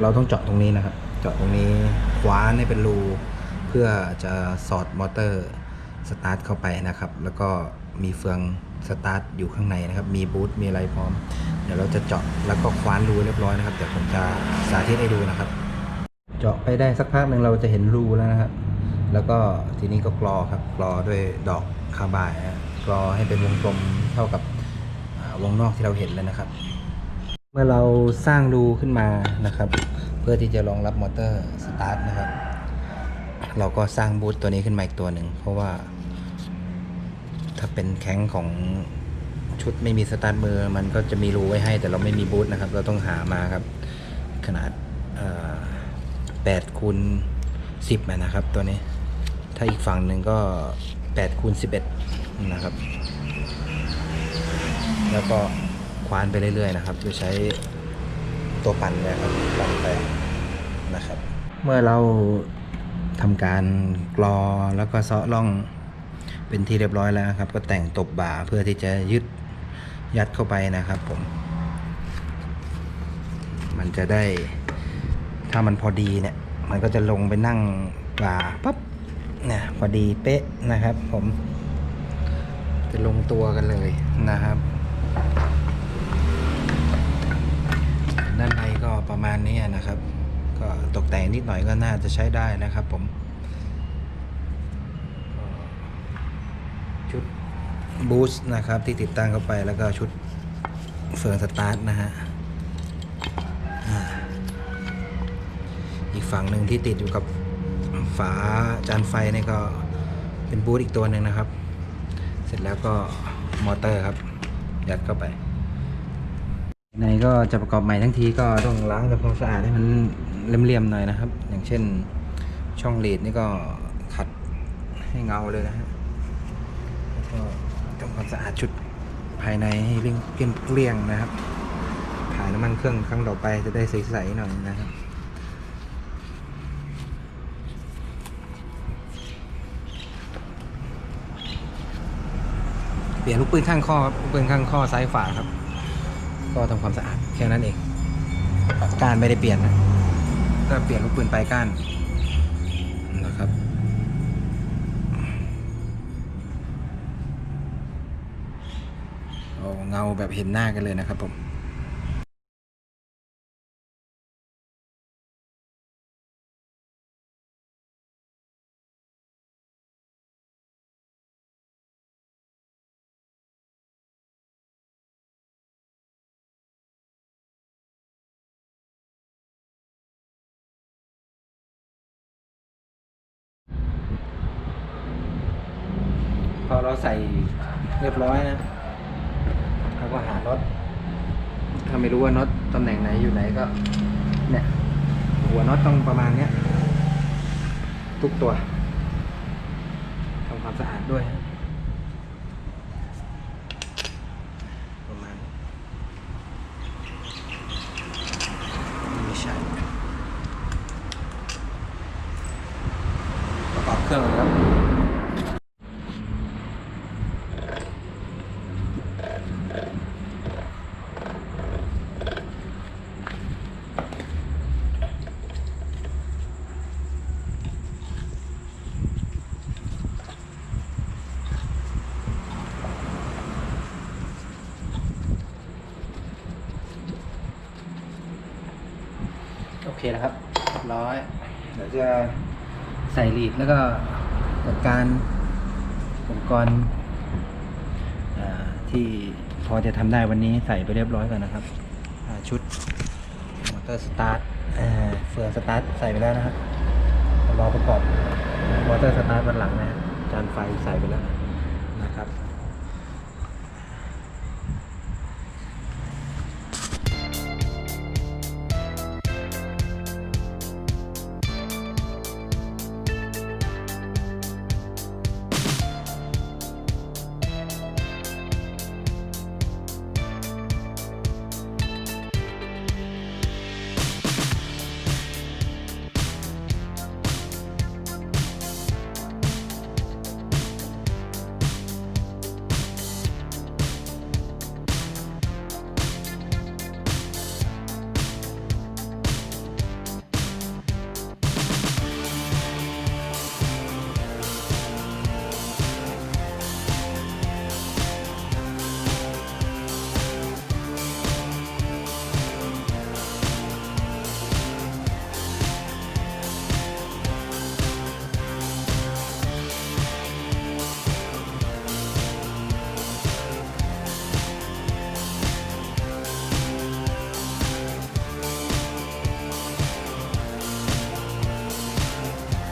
เราต้องเจาะตรงนี้นะครับ เจาะตรงนี้คว้านให้เป็นรู เพื่อจะสอดมอเตอร์สตาร์ทเข้าไปนะครับ แล้วก็มีเฟืองสตาร์ทอยู่ข้างในนะครับ มีบูทมีอะไรพร้อม เดี๋ยวเราจะเจาะแล้วก็คว้านรูเรียบร้อยนะครับ เดี๋ยวผมจะสาธิตให้ดูนะครับ เจาะไปได้สักพักหนึ่งเราจะเห็นรูแล้วนะครับ แล้วก็ทีนี้ก็กรอครับ กรอด้วยดอกคาร์บายนะกรอให้เป็นวงกลมเท่ากับวงนอกที่เราเห็นเลยนะครับ มื่อเราสร้างรูขึ้นมานะครับ เพื่อที่จะรองรับมอเตอร์สตาร์ทนะครับ เราก็สร้างบูทตัวนี้ขึ้นมาอีกตัวหนึ่งเพราะว่า ถ้าเป็นแข้งของชุดไม่มีสตาร์ทมือ มันก็จะมีรูไว้ให้ แต่เราไม่มีบูทนะครับ เราต้องหามาครับ ขนาดแปดคูณสิบนะครับ ตัวนี้ ถ้าอีกฝั่งหนึ่งก็แปดคูณสิบเอ็ดนะครับ แล้วก็ ควานไปเรื่อยๆนะครับโดยใช้ตัวปั่นเนะครับปั่นไปนะครับ เมื่อเราทำการกรอแล้วก็เซาะร่องเป็นที่เรียบร้อยแล้วครับ ก็แต่งตบบ่าเพื่อที่จะยึดยัดเข้าไปนะครับผม มันจะได้ถ้ามันพอดีเนี่ย มันก็จะลงไปนั่งบ่าปั๊บเนี่ยพอดีเป๊ะนะครับ ผม จะลงตัวกันเลยนะครับ ด้านในก็ประมาณนี้นะครับ ก็ตกแต่งนิดหน่อยก็น่าจะใช้ได้นะครับผมชุดบูสต์นะครับที่ติดตั้งเข้าไปแล้วก็ชุดเฟืองสตาร์ทนะฮะอีกฝั่งหนึ่งที่ติดอยู่กับฝาจานไฟนี่ก็เป็นบูสต์อีกตัวหนึ่งนะครับ เสร็จแล้วก็มอเตอร์ครับ ยัดเข้าไป ในก็จะประกอบใหม่ทั้งทีก็ต้องล้างทำความสะอาดให้มันเลี่ยมๆหน่อยนะครับ อย่างเช่นช่องเลดนี่ก็ขัดให้เงาเลยนะฮะแล้วก็ทำความสะอาดชุดภายในให้เรียงเกลี้ยงๆนะครับถ่ายน้ำมันเครื่องครั้งต่อไปจะได้ใสๆหน่อยนะครับเปลี่ยนลูกปืนข้างข้อครับลูกปืนข้างข้อซ้ายฝาครับ ก็ทำความสะอาดแค่นั้นเองการไม่ได้เปลี่ยนนะก็เปลี่ยนลูกปืนปลายก้านนะครับโอ้เงาแบบเห็นหน้ากันเลยนะครับผม พอเราใส่เรียบร้อยนะเราก็หาน็อตถ้าไม่รู้ว่าน็อตตำแหน่งไหนอยู่ไหนก็ เนี่ย หัวน็อตต้องประมาณเนี้ย ทุกตัวทำความสะอาดด้วยฮะประมาณนี้ไม่ใช่ประกอบเครื่องเลยครับ โอเคนะครับเรียบร้อย เดี๋ยวจะใส่ลีดแล้วก็จัดการอุปกรณ์ที่พอจะทำได้วันนี้ใส่ไปเรียบร้อยก่อนนะครับ ชุดมอเตอร์สตาร์ทเฟืองสตาร์ทใส่ไปแล้วนะครับรอประกอบมอเตอร์สตาร์ทวันหลังนะจานไฟใส่ไปแล้วนะครับ